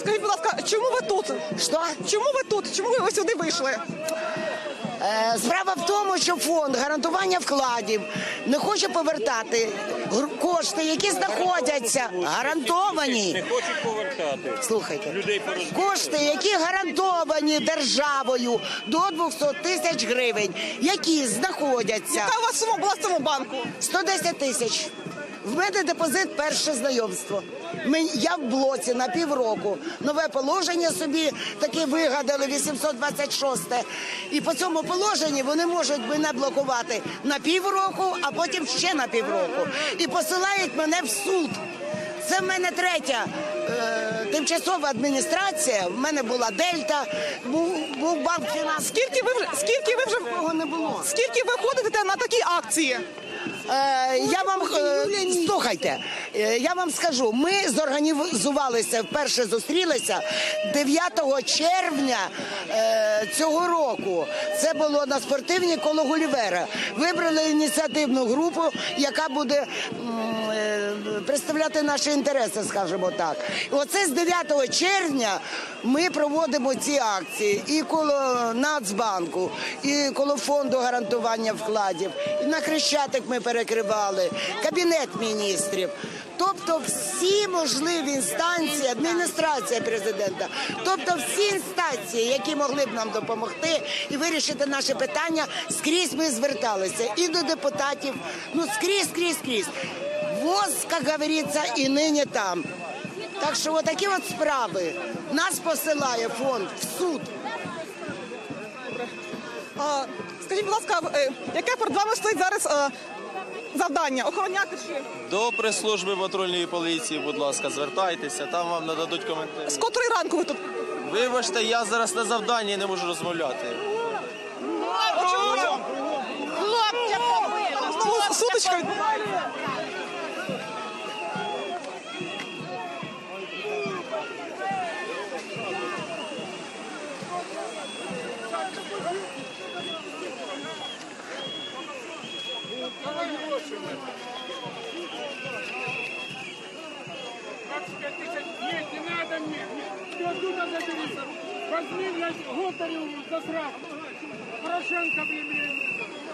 Скажіть, будь ласка, чому ви тут? Що? Чому ви тут? Чому ви сюди вийшли? Е, Справа в тому, що фонд гарантування вкладів не хоче повертати гр- кошти, які знаходяться гарантовані. Не хочуть повертати. Слухайте, Людей кошти, які гарантовані державою до 200 тисяч гривень, які знаходяться Яка у вас сума була в цьому банку? 110 тисяч. В мене депозит перше знайомство. Я в блоці на півроку. Нове положення собі таке вигадали 826. І по цьому положенні вони можуть мене блокувати на півроку, а потім ще на півроку. І посилають мене в суд. Це в мене третя е, тимчасова адміністрація. В мене була Дельта, був, був банк фінанс. Скільки ви вже скільки ви вже не було. скільки ви ходите на такі акції? Е, я вам е, слухайте, е, я вам скажу, ми зорганізувалися, вперше зустрілися 9 червня цього року. Це було на спортивній коло Гулівера. Вибрали ініціативну групу, яка буде представляти наші інтереси, скажімо так. Оце з 9 червня ми проводимо ці акції і коло Нацбанку, і коло фонду гарантування вкладів, і на Хрещатик ми перекривали, кабінет міністрів. Тобто всі можливі інстанції, адміністрація президента, тобто всі інстанції, які могли б нам допомогти і вирішити наше питання, скрізь ми зверталися і до депутатів, ну скрізь, скрізь, скрізь. ВОЗ, як говориться, і нині там. Так що отакі от справи. Нас посилає фонд в суд. А, скажіть, будь ласка, е, яке перед вами стоїть зараз е, завдання? Охороняти чи? До прес-служби патрульної поліції, будь ласка, звертайтеся, там вам нададуть коментарі. З котрої ранку ви тут? Вибачте, я зараз на завданні не можу розмовляти. Судочка відбувається.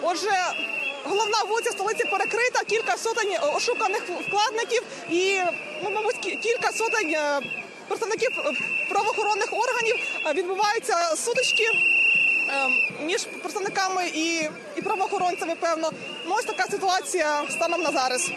Отже, головна вулиця столиці перекрита, кілька сотень е, ошуканих вкладників і, ну, мабуть, кілька сотень е, представників е, правоохоронних органів відбуваються сутички між представниками і, і правоохоронцями. Певно, ну ось така ситуація станом на зараз.